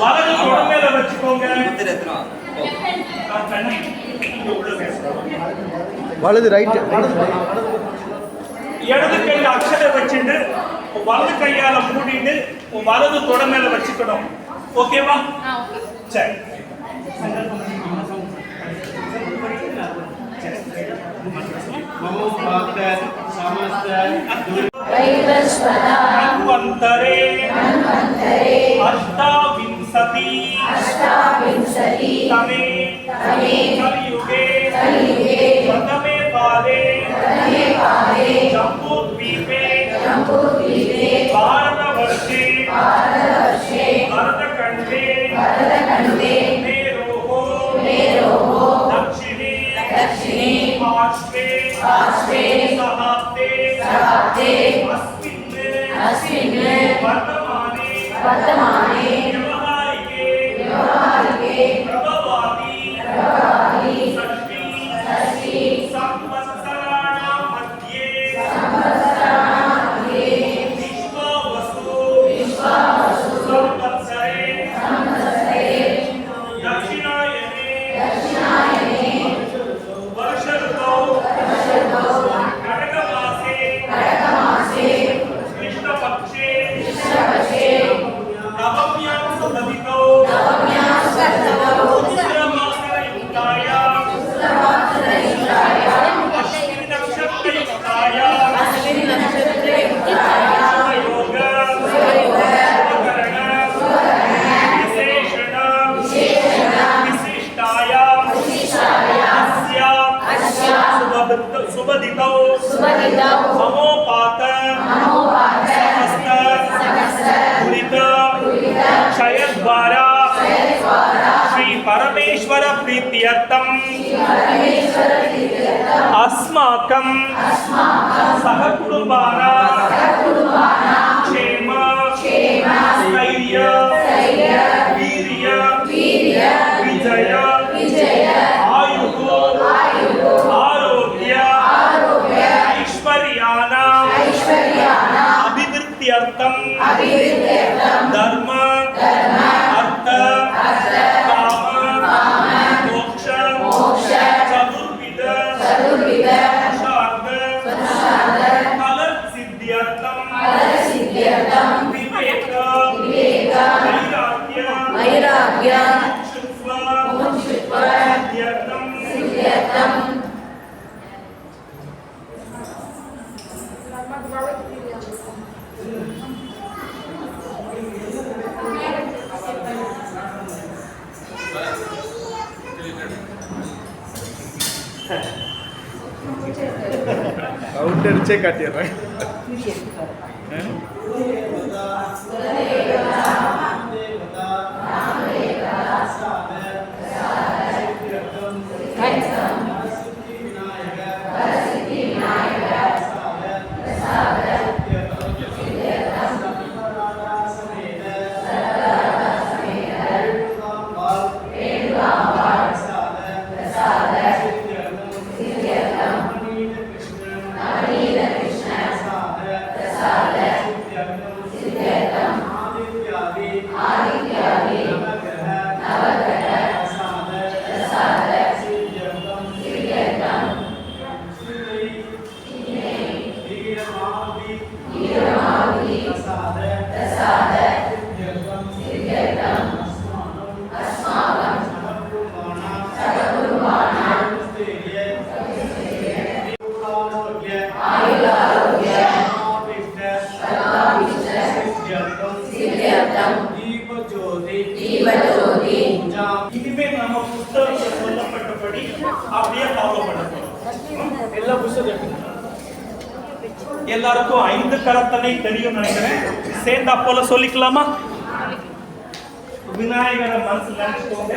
வலது தொடு மேல வச்சுக்கோங்க வலது ரைட் இடது கையில் அக்ஷரை வச்சுட்டு வலது கையால மூடிட்டு வலது தொட மேல வச்சுக்கணும். ஓகேவா சரி. சமஸ்தே तमे कलयुगे कलयुगे प्रथमे पादे प्रथमे पादे जम्बूद्वीपे जम्बूद्वीपे भारतवर्षे भारतवर्षे भरतखण्डे भरतखण्डे मेरोः मेरोः दक्षिणे दक्षिणे पार्श्वे पार्श्वे सहाब्दे सहाब्दे अस्मिन् अस्मिन् वर्तमाने वर्तमाने క్షయద్వార శ్రీ పరమేశ్వర ప్రీత్యర్థం అస్మాకం సహ కుటుంబాన క్షేమ స్థైర్య వీర్య విజయ அர்த்தம். தர்ம அர்த்த அவுட் அடிச்சே காட்டிடுறேன். ஐந்து கரத்தனை தெரியும் நினைக்கிறேன். சேர்ந்தா போல சொல்லிக்கலாமா? விநாயகரை மனசுல நினைச்சுக்கோங்க.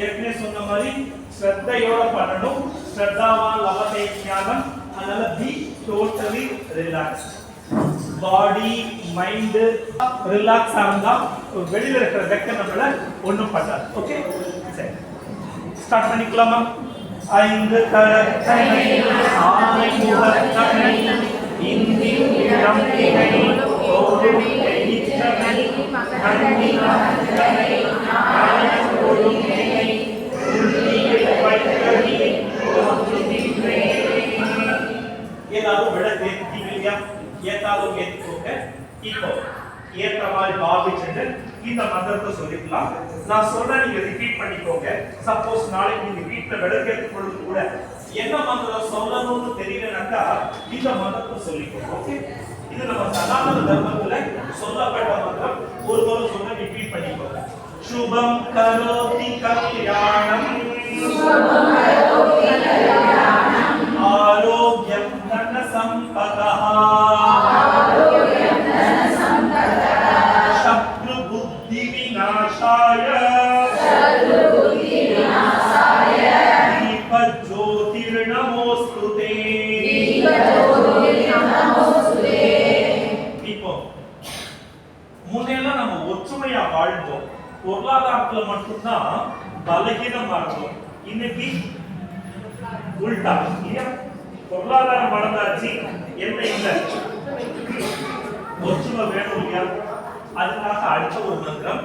ஏற்கனவே சொன்ன மாதிரி ஸ்ரத்தையோட பண்ணணும். ஸ்ரத்தாவா லவதே ஞானம் அதனால be totally relax body mind relax ஆகுதா வெளியில் இருக்கிற வெக்க நம்மள ஒன்றும் பண்ணாது. ஓகே சரி. ஸ்டார்ட் பண்ணிக்கலாமா? ஐந்து கரத்தனை ஆனை முகத்தனை இந்தி ஏதாவது ஏற்ற மாதிரி இந்த மந்திரத்தை சொல்லிக்கலாம். நான் சொல்றேன் நீங்க ரிப்பீட் பண்ணிக்கோங்க. சப்போஸ் நாளைக்கு நீங்க வீட்டுல விளக்கேற்ற பொழுது கூட என்ன மந்திரம் சொல்லணும்னு தெரியலனாக்கா இந்த மந்திரத்தை சொல்லிக்கோங்க ஓகே இது நம்ம சனாதன தர்மத்துல சொல்லப்பட்ட மந்திரம். ஒரு முறை சொன்ன ரிப்பீட் பண்ணிக்கோங்க. சுபம் கரோதி கல்யாண மட்டும்தான் பலகீனம் இருந்தோம் இன்னைக்கு உள்டா இல்லையா பொருளாதாரம் வளர்ந்தாச்சு என்ன இல்ல ஒற்றுமை வேணும் இல்லையா அதுக்காக அடுத்த ஒரு மந்திரம்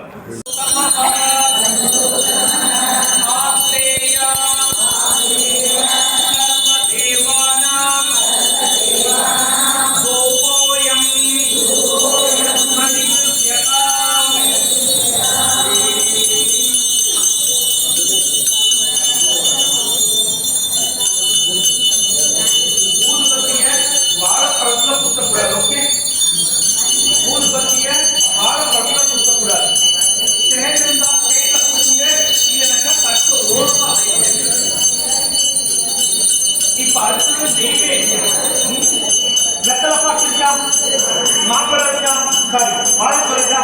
ಮಾತಾಡಿದ ಸಾರಿ ಮಾಡಿದ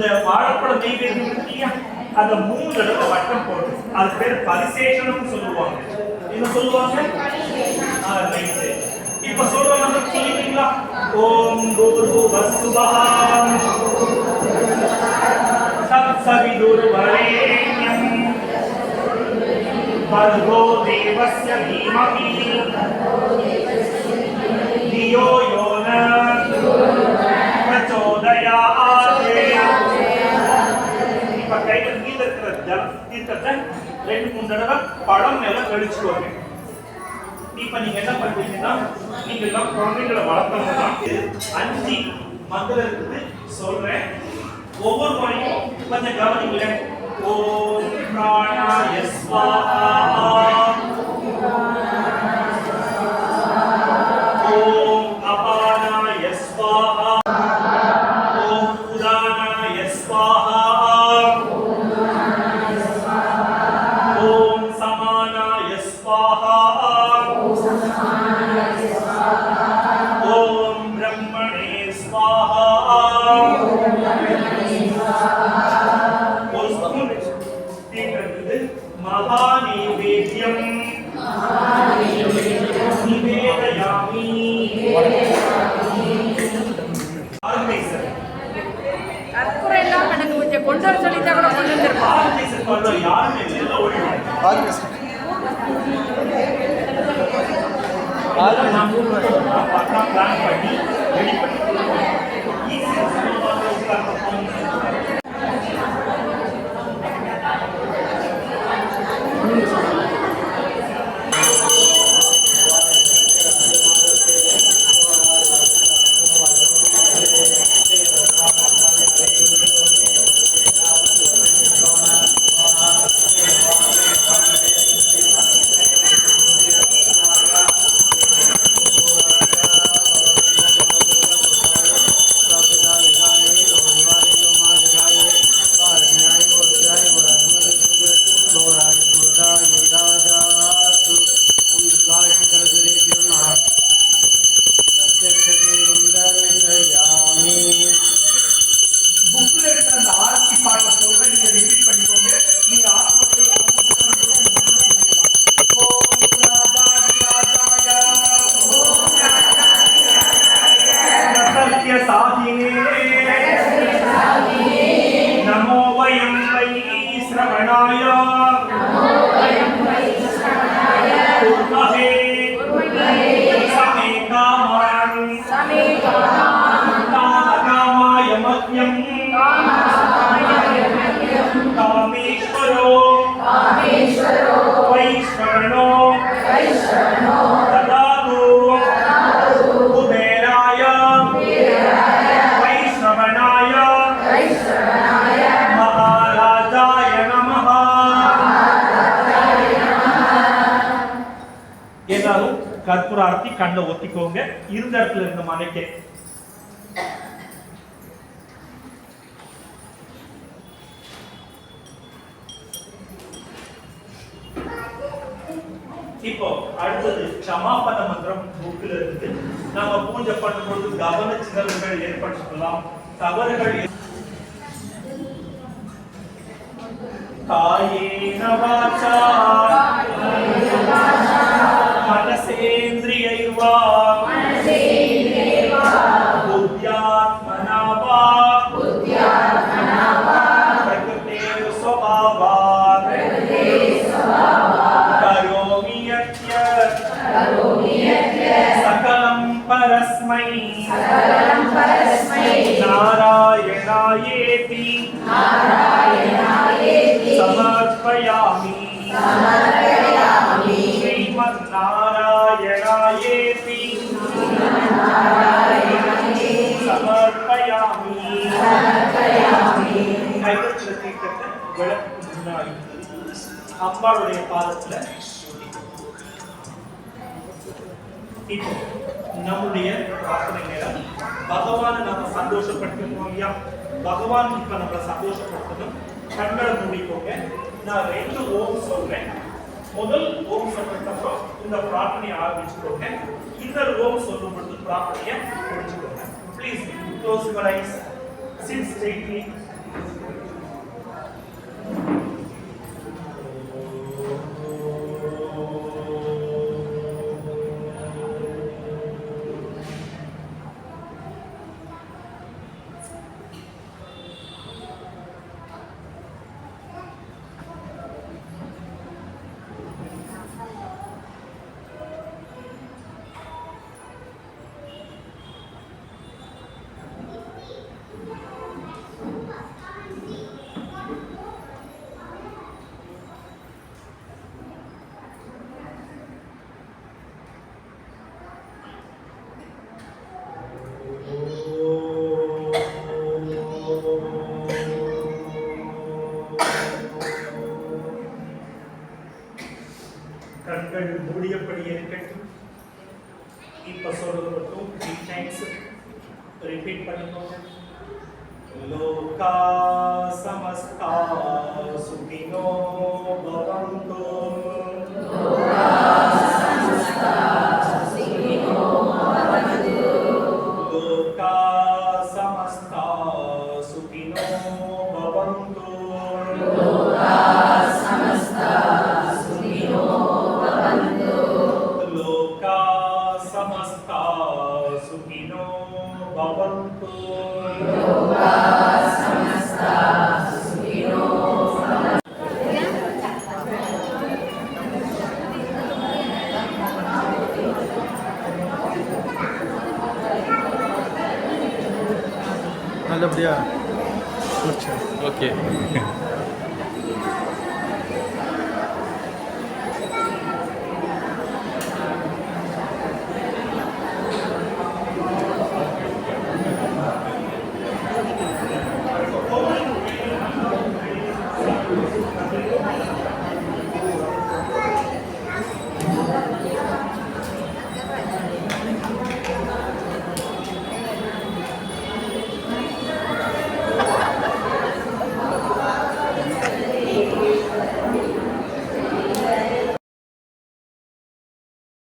அந்த வாழைப்பழ நெய்வேத்தியம் இருக்கு இல்லையா அந்த மூணு தடவை வட்டம் போடு அது பேர் பரிசேஷனம் சொல்லுவாங்க என்ன சொல்லுவாங்க ஆ, right. இப்ப சொல்ற மந்திரம் சொல்லிட்டீங்களா ஓம் குரு வசுபஹாம் சத்சவிதுர்வரேண்யம் भर्गो देवस्य धीमहि धियो यो न प्रचोदयात् தீர்த்தத்தை ரெண்டு மூணு தடவை பழம் மேல கழிச்சுக்கோங்க இப்ப நீங்க என்ன பண்றீங்கன்னா நீங்க எல்லாம் குழந்தைகளை வளர்த்தவங்க அஞ்சு மந்திரம் இருக்குது சொல்றேன். ஒவ்வொரு முறையும் கொஞ்சம் கவனிங்களேன். ஓம் பிராணா எஸ்வாஹா ವಿಚಾರ ಚಲಿತ ಕೂಡ ಬಂದಿರ್ಬೋದು கண்ணை ஒத்திக்கோங்க. இருந்த இடத்துல இருந்த மனைக்க இப்போ அடுத்தது க்ஷமாபண மந்திரம் புக்கில் இருந்து நம்ம பூஜை பண்ணும்போது கவன சிதறல்கள் ஏற்படுத்திக்கலாம் தவறுகள் தாயே காயேன வாச்சா அம்பாளுடைய பாதத்துல இப்போ நம்முடைய பிரார்த்தனை நேரம் பகவானை நம்ம சந்தோஷப்படுத்தணும் இல்லையா பகவான் இப்ப நம்மளை சந்தோஷப்படுத்தணும். கண்களை மூடிக்கோங்க நான் ரெண்டு ஓம் சொல்றேன். முதல் ஓம் சொன்னதுக்கு இந்த பிரார்த்தனையை ஆரம்பிச்சுக்கோங்க. இன்னொரு ஓம் சொல்லும் பொழுது பிரார்த்தனையை முடிச்சுக்கோங்க. Please close your eyes sit straightly இப்ப சொல்றது மட்டும் த்ரீ டைம்ஸ் ரிப்பீட் பண்ணிக்கோங்க லோகா சமஸ்தா समस्ता सुखिनो भवन्तु நல்லபடியா முடிச்சேன் ஓகே